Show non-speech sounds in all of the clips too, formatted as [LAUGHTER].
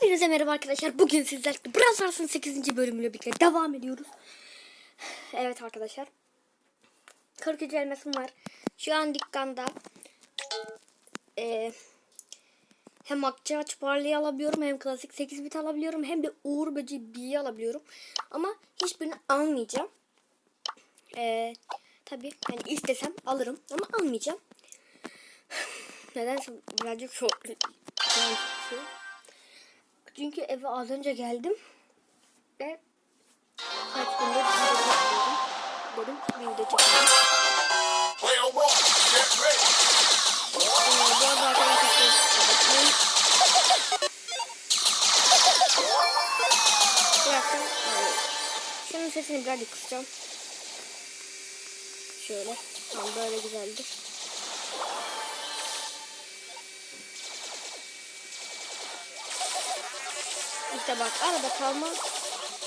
Hepinize merhaba arkadaşlar. Bugün sizlerle Brawl Stars'ın 8. bölümüyle birlikte devam ediyoruz. Evet arkadaşlar. 43 elmasım var. Şu an dükkanda eee hem akçe aç parlayı alabiliyorum hem klasik 8 bit alabiliyorum hem de uğur böceği B'yi alabiliyorum. Ama hiçbirini almayacağım. Eee tabi yani istesem alırım ama almayacağım. [SIGHS] Nedense birazcık çok. Çünkü eve az önce geldim ve kaç gündür video. Dedim bir video. Player one, get ready. Ee, bu arada arkadaşlar bakmayın. Ee, Şunun sesini birazcık kısacağım. Şöyle. Tamam böyle güzeldir. İşte bak arada kalma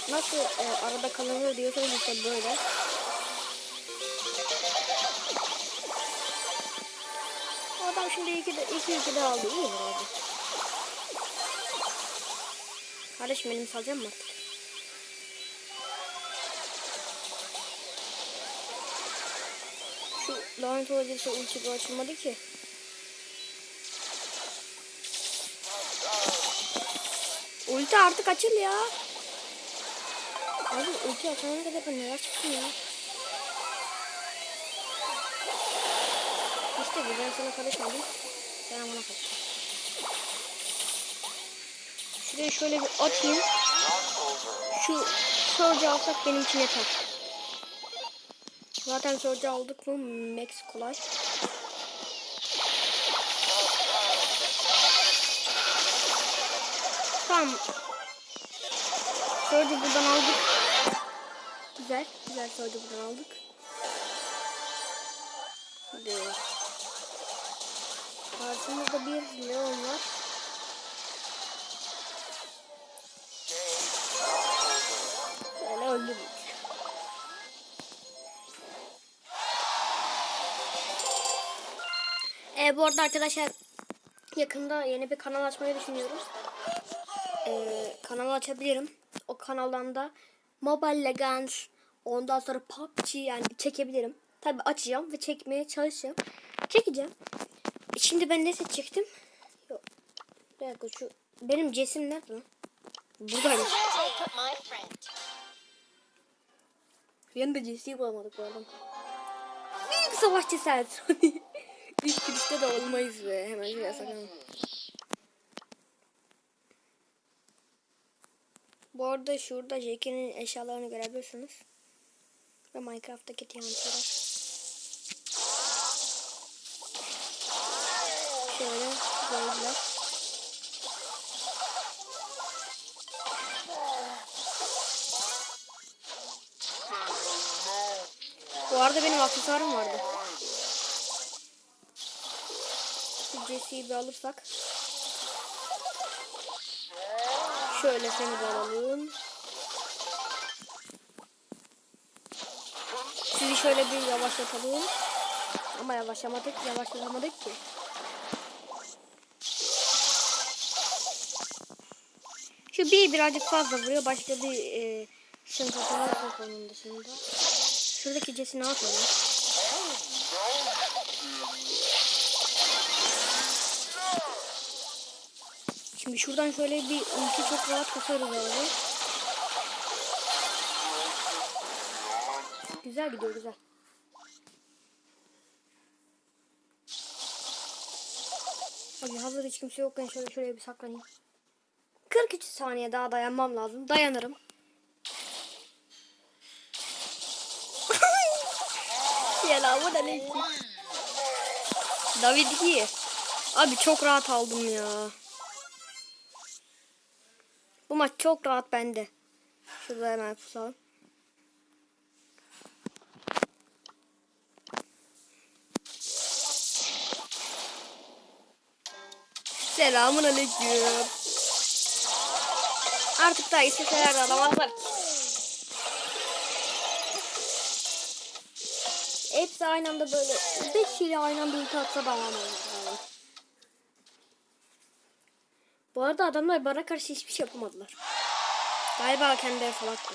nasıl e, arada kalınır diyorsanız işte böyle. Adam şimdi iki de iki iki de aldı. İyi abi? Kardeşim benim salacağım mı artık? Şu lanet olacaksa ulti açılmadı ki. Ulti artık açıl ya. Abi ulti açana kadar ben neler çıktım ya. İşte bu ben sana karışmadım. Sen bana karışma. Şuraya şöyle bir atayım. Şu Surge alsak benim için yeter. Zaten Surge aldık mı Max kolay. Tamam. Surge'ü buradan aldık. Güzel. Güzel Surge'ü buradan aldık. Hadi. Karşımızda bir Leon var. Şöyle öldürdük. Ee, bu arada arkadaşlar yakında yeni bir kanal açmayı düşünüyoruz. Ee, kanal açabilirim. O kanaldan da Mobile Legends ondan sonra PUBG yani çekebilirim. Tabi açacağım ve çekmeye çalışacağım. Çekeceğim. E, Şimdi ben ne seçecektim? Yok. Bir dakika şu benim cesim nerede lan? Buradaymış. Yanında cesiyi bulamadık bu arada. Büyük savaşçı sen. İlk girişte de olmayız be. Hemen şuraya sakalım. Bu arada şurada Jackie'nin eşyalarını görebilirsiniz. Ve Minecraft'taki TNT'ler. Şöyle böyle. Bu arada benim aksesuarım vardı. Jesse'yi bir alırsak. Şöyle seni alalım. Sizi şöyle bir yavaşlatalım. Ama yavaşlamadık, yavaşlatamadık ki. Şu bir birazcık fazla vuruyor. Başka bir e, şınkatımız yok onun dışında. Şuradaki Jesse ne yapıyor Şimdi şuradan şöyle bir ulti çok rahat kasarız abi. Güzel gidiyor güzel. Abi hazır hiç kimse yokken şöyle şuraya bir saklanayım. 43 saniye daha dayanmam lazım. Dayanırım. [LAUGHS] Selamun aleyküm. David iyi. Abi çok rahat aldım ya. Bu maç çok rahat bende. Şurada hemen kusalım. Selamun aleyküm. Artık da isteseler de alamazlar ki. Hepsi aynı anda böyle 5 ile aynı anda ulti atsa da alamazlar. Bu arada adamlar bana karşı hiçbir şey yapamadılar. Galiba kendileri salaktı.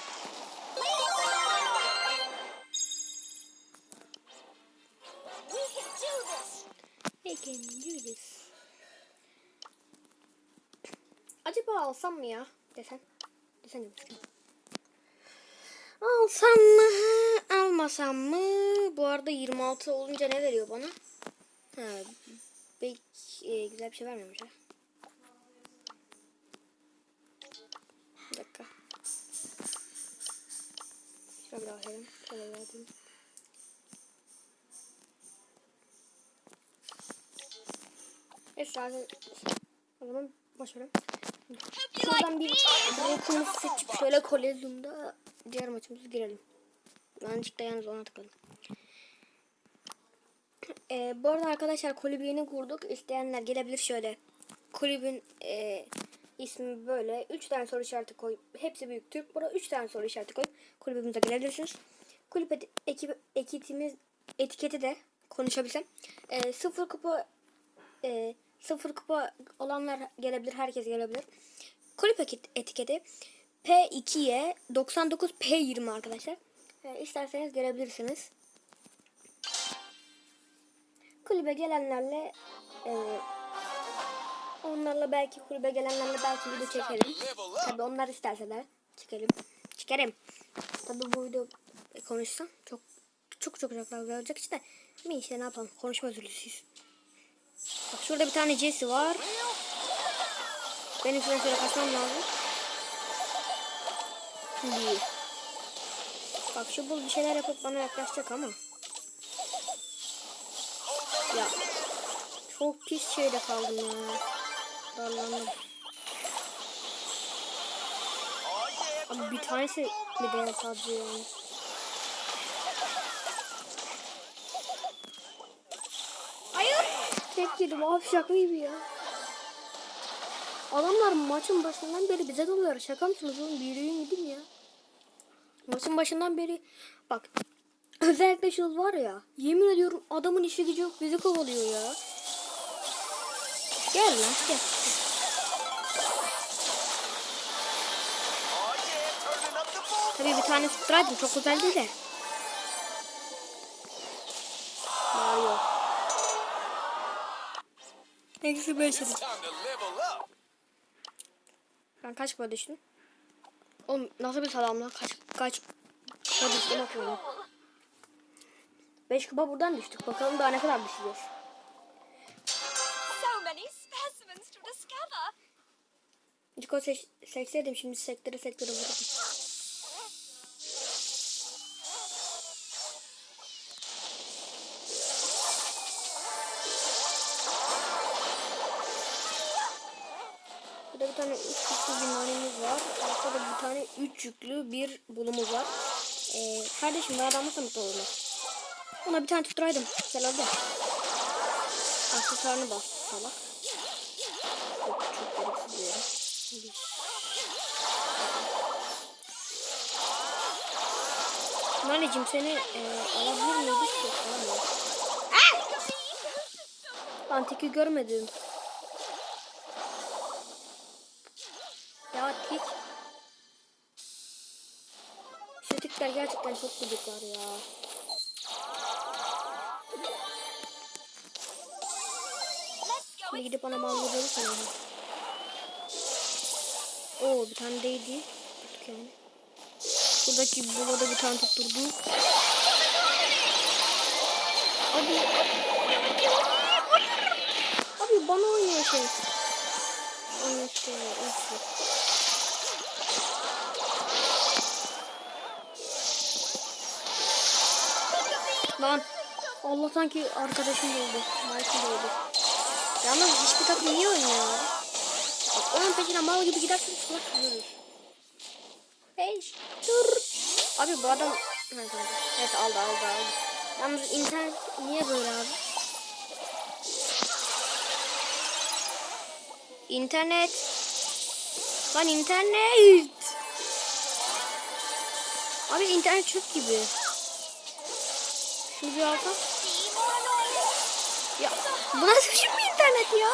Acaba alsam mı ya? Desen. Desen demiştim. Alsam mı? Almasam mı? Bu arada 26 olunca ne veriyor bana? Ha, pek e, güzel bir şey vermemiş ha. Alayım. Şöyle verdim. Evet zaten o zaman verin. Şuradan bir blokumuzu seçip şöyle kolezyumda diğer maçımıza girelim. Yanlışlıkla yalnız ona tıkladım. Ee, bu arada arkadaşlar kulübü kurduk. İsteyenler gelebilir şöyle. Kulübün e, ismi böyle. 3 tane soru işareti koyup hepsi büyük Türk. Burada 3 tane soru işareti koyup kulübümüze gelebilirsiniz. Kulüp eti- ekip, ekitimiz etiketi de konuşabilsem. E, sıfır kupa e, sıfır kupa olanlar gelebilir. Herkes gelebilir. Kulüp eti- etiketi P2'ye 99 P20 arkadaşlar. E, isterseniz gelebilirsiniz. Kulübe gelenlerle e, onlarla belki kulübe gelenlerle belki video çekelim. Tabi onlar isterseler çekelim. Çekerim. Tabi bu video konuşsam çok çok çok daha olacak işte. Ama işte ne yapalım konuşma özürlüsüyüz. Bak şurada bir tane Jesse var. Benim şuradan şöyle kaçmam lazım. Şimdi. Bak şu bul bir şeyler yapıp bana yaklaşacak ama. Ya. Çok pis şeyde kaldım ya. Darlandım. Abi bir tanesi mi değer sadece yani. Hayır. Tek yedim abi şaka gibi ya. Adamlar maçın başından beri bize doluyor. Şaka mısınız oğlum? Bir yürüyün gidin ya. Maçın başından beri bak [CLEARS THROAT] özellikle şu var ya yemin ediyorum adamın işi gücü yok bizi kovalıyor ya. Gel lan gel. Tabii bir tane tutturaydım çok güzeldi de. Mario. Eksi beş yedim. Ben kaç kupa düştüm? Oğlum nasıl bir salam lan? Kaç kaç kupa düştüm bakıyorum. 5 kupa buradan düştük. Bakalım daha ne kadar düşeceğiz. Ciko seç, seçseydim şimdi sektöre sektöre vururdum. Burada bir tane üç yüklü bir nanemiz var. Arkada bir tane üç yüklü bir bulumuz var. Ee, kardeşim bana adamı mutlu olurlar. Ona bir tane tutturaydım. Güzel oldu. Aksesuarını bastı salak. Çok çok gereksiz bir yere. Anneciğim seni e, alabilir miydik? Yok alamıyoruz. Lan teki görmedim. Tikler gerçekten çok gıcıklar ya. Let's go Şimdi gidip ona mallı verirsen onu. Oo bir tane değdi. Tuttuk yani. Buradaki bulada bir tane tutturdu. Abi. Abi bana oynuyor şey. Oynuyor işte. Lan. Allah sanki arkadaşım oldu. Michael oldu. Yalnız hiçbir takım iyi oynuyor. Bak onun peşine mal gibi giderseniz kulak kırılır. Hey dur. Abi bu adam... Neyse aldı aldı aldı. Yalnız internet niye böyle abi? İnternet. Lan internet. Abi internet çöp gibi. Şunu bir alsam. Ya bu nasıl biçim bir internet ya?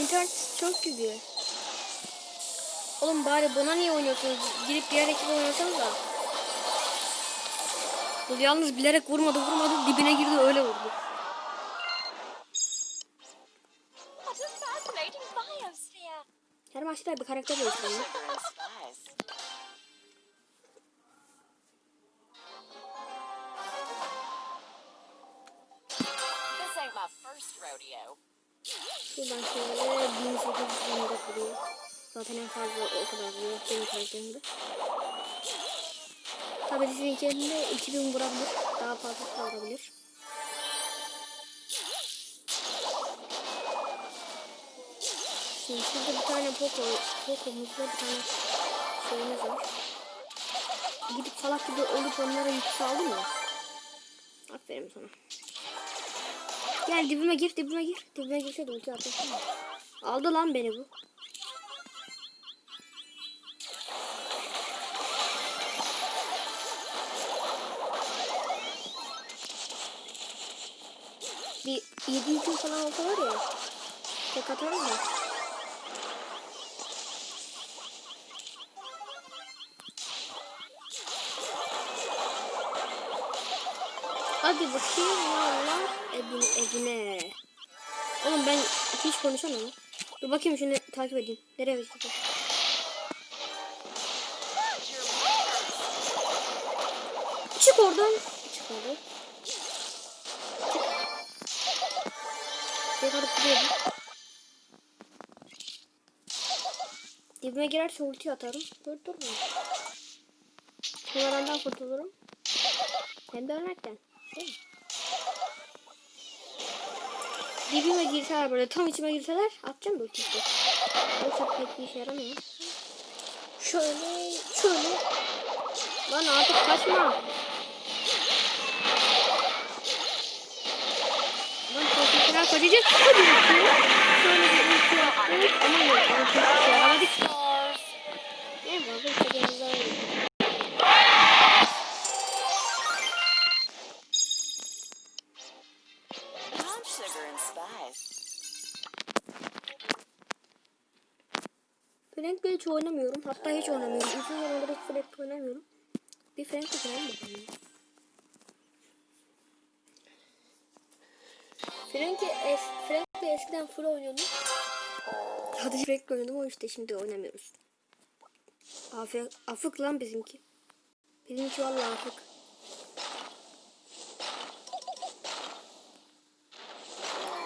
İnternet çok gidiyor. Oğlum bari buna niye oynuyorsunuz? Girip diğer ekibe oynasanız da. Bu yalnız bilerek vurmadı vurmadı dibine girdi öyle vurdu. Her maçta bir karakter değiştiriyor. Şuradan şöyle 1800 lira vuruyor. Zaten en fazla o kadar vuruyor benim karakterimde. Tabii sizinkinde 2000 vurabilir. Daha fazla vurabilir. Şimdi şurada bir tane Poco, Poco'muzda bir tane şeyimiz var. Gidip salak gibi olup onlara yük saldım ya. Aferin sana. Gel dibime gir dibime gir. Dibime girse de ulti atarsın. Aldı lan beni bu. Bir 7 gün falan olsa var ya. Tek atarım da. Hadi bakayım valla evine, evine. Oğlum ben hiç konuşamam. Dur bakayım şunu takip edeyim. Nereye gidiyor? Çık oradan. Çık oradan. Çık. Yukarı gidiyorum. Dibime girerse ulti atarım. Dur dur. Kumarandan kurtulurum. Hem de ölmekten. Dibime girseler böyle tam içime girseler atacağım da ulti işte. Yoksa pek bir işe yaramıyor. Şöyle şöyle. Lan artık kaçma. Lan profesyonel kaçacak. Hadi bakayım. Şöyle bir ulti yaptık. Ama yok. Çok işe hiç oynamıyorum. Hatta hiç oynamıyorum. Uzun zamandır hiç Frank'le oynamıyorum. Bir Frank'le oynayalım bakalım. Frank'le es Frank'le eskiden full oynuyordum. Sadece Frank'le oynadım o işte şimdi oynamıyoruz. Afık, afık lan bizimki. Bizimki vallahi afık.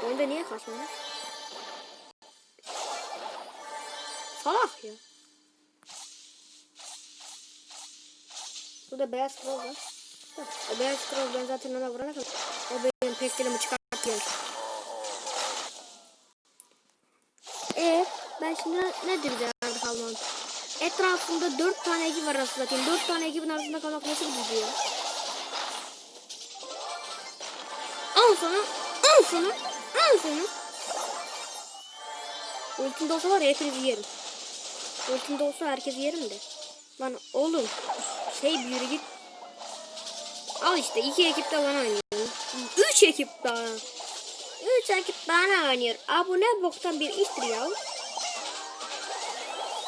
Oyunda niye kasmamış? Salak ya. Burada beyaz scroll var. O beyaz scroll ben zaten ona vurana kadar o benim pestilimi çıkartıyor. E ben şimdi ne, diyeceğim kalmam? Etrafında dört tane ekip var zaten. Dört tane ekibin arasında kalmak nasıl bir ya? Al sana, al sana, al sana. Ultimde olsa var ya hepinizi yerim. Ultimde olsa herkesi yerim de. Lan oğlum şey bir yürü git. Al işte iki ekip de bana oynuyor. Üç ekip daha. Üç ekip bana oynuyor. Aa bu ne boktan bir iştir ya.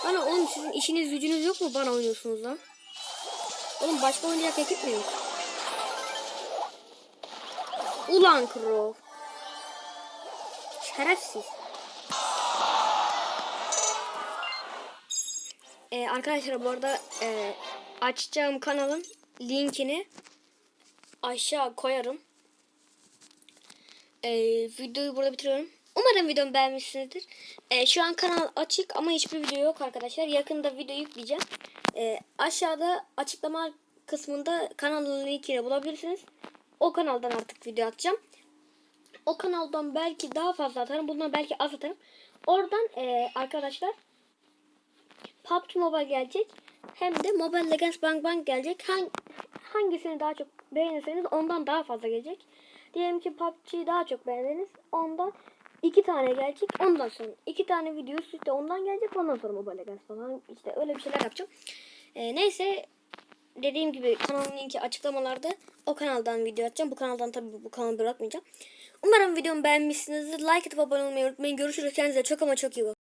Bana oğlum sizin işiniz gücünüz yok mu bana oynuyorsunuz lan? Oğlum başka oynayacak ekip mi yok? Ulan Crow. Şerefsiz. Ee, arkadaşlar bu arada e, açacağım kanalın linkini aşağı koyarım. Ee, videoyu burada bitiriyorum. Umarım videomu beğenmişsinizdir. Ee, şu an kanal açık ama hiçbir video yok arkadaşlar. Yakında video yükleyeceğim. Ee, aşağıda açıklama kısmında kanalın linkini bulabilirsiniz. O kanaldan artık video atacağım. O kanaldan belki daha fazla atarım. Bundan belki az atarım. Oradan e, arkadaşlar PUBG Mobile gelecek. Hem de Mobile Legends Bang Bang gelecek. Hang, hangisini daha çok beğenirseniz ondan daha fazla gelecek. Diyelim ki PUBG'yi daha çok beğendiniz. Ondan iki tane gelecek. Ondan sonra iki tane video üst ondan gelecek. Ondan sonra Mobile Legends falan. işte öyle bir şeyler yapacağım. Ee, neyse dediğim gibi kanalın linki açıklamalarda. O kanaldan video atacağım. Bu kanaldan tabii bu kanalı bırakmayacağım. Umarım videomu beğenmişsinizdir. Like atıp abone olmayı unutmayın. Görüşürüz. Kendinize çok ama çok iyi bakın.